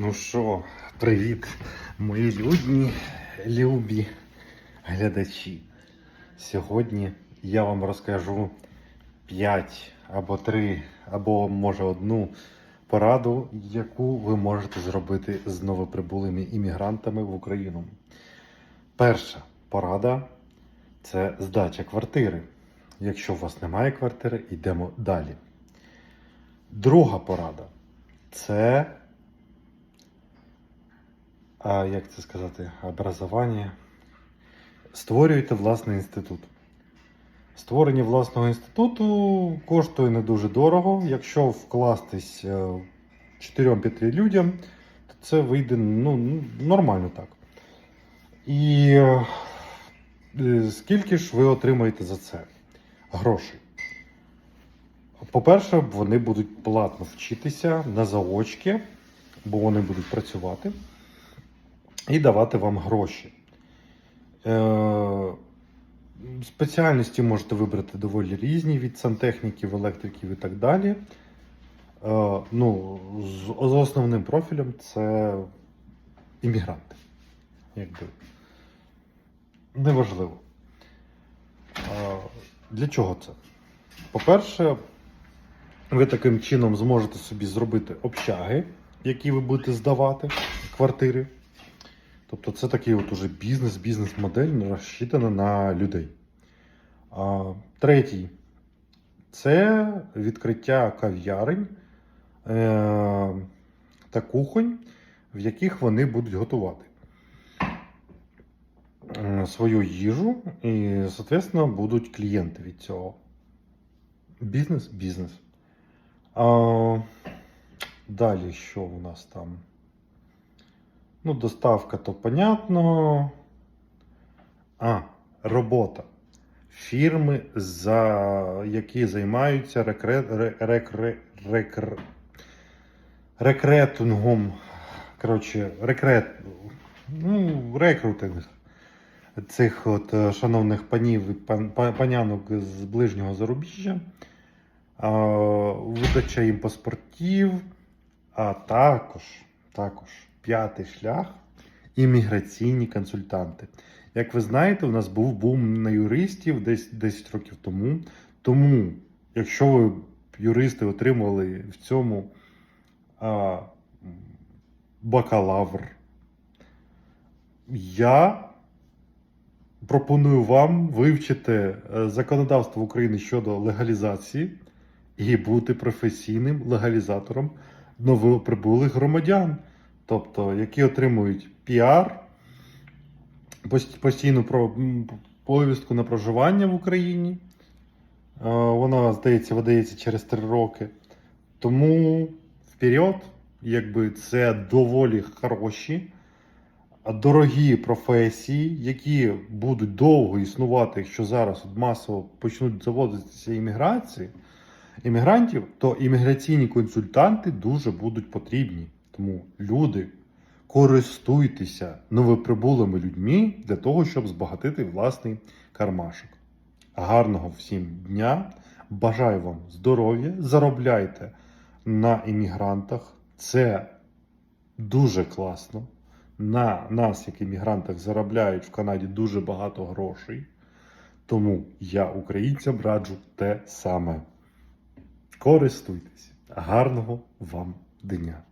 Ну що, привіт, мої людні, любі глядачі. Сьогодні я вам розкажу 5 або 3, або може одну пораду, яку ви можете зробити з новоприбулими іммігрантами в Україну. Перша порада це здача квартири. Якщо у вас немає квартири, йдемо далі. Друга порада це як це сказати, образування. Створюйте власний інститут. Створення власного інституту коштує не дуже дорого. Якщо вкластись 4-5 людям, то це вийде ну, нормально так. І е, скільки ж ви отримаєте за це грошей? По-перше, вони будуть платно вчитися на заочки, бо вони будуть працювати і давати вам гроші. Е, Спеціальності можете вибрати доволі різні від сантехніків, електриків і так далі. Е, ну, з, з основним профілем це іммігранти. Якби. Неважливо. Е, для чого це? По-перше, ви таким чином зможете собі зробити общаги, які ви будете здавати, квартири. Тобто це такий от уже бізнес, бізнес-модель розчитана на людей. А, Третій це відкриття кав'ярень е- та кухонь, в яких вони будуть готувати е, свою їжу, і, соответственно, будуть клієнти від цього. Бізнес, бізнес. А, Далі, що у нас там? Ну, доставка то понятно. А, робота. Фірми, за, які займаються рекре, ре- рекре, рекретингом. Коротше, рекрет, ну, рекрутинг цих от е, шановних панів і пан, па- панянок з ближнього зарубіжжя, а, видача їм паспортів, а також, також п'ятий шлях імміграційні консультанти. Як ви знаєте, у нас був бум на юристів десь 10 років тому. Тому, якщо ви юристи отримали в цьому а, бакалавр, я пропоную вам вивчити е, законодавство України щодо легалізації і бути професійним легалізатором новоприбулих громадян, тобто які отримують піар, постійну повістку на проживання в Україні. Е, Вона, здається, видається через три роки. Тому вперед, якби це доволі хороші, дорогі професії, які будуть довго існувати, якщо зараз масово почнуть заводитися імміграції, іммігрантів, то імміграційні консультанти дуже будуть потрібні. Тому люди, користуйтеся новоприбулими людьми для того, щоб збагатити власний кармашок. Гарного всім дня! Бажаю вам здоров'я, заробляйте на іммігрантах. Це дуже класно. На нас, як іммігрантах, заробляють в Канаді дуже багато грошей. Тому я українцям раджу те саме. Користуйтесь. Гарного вам дня!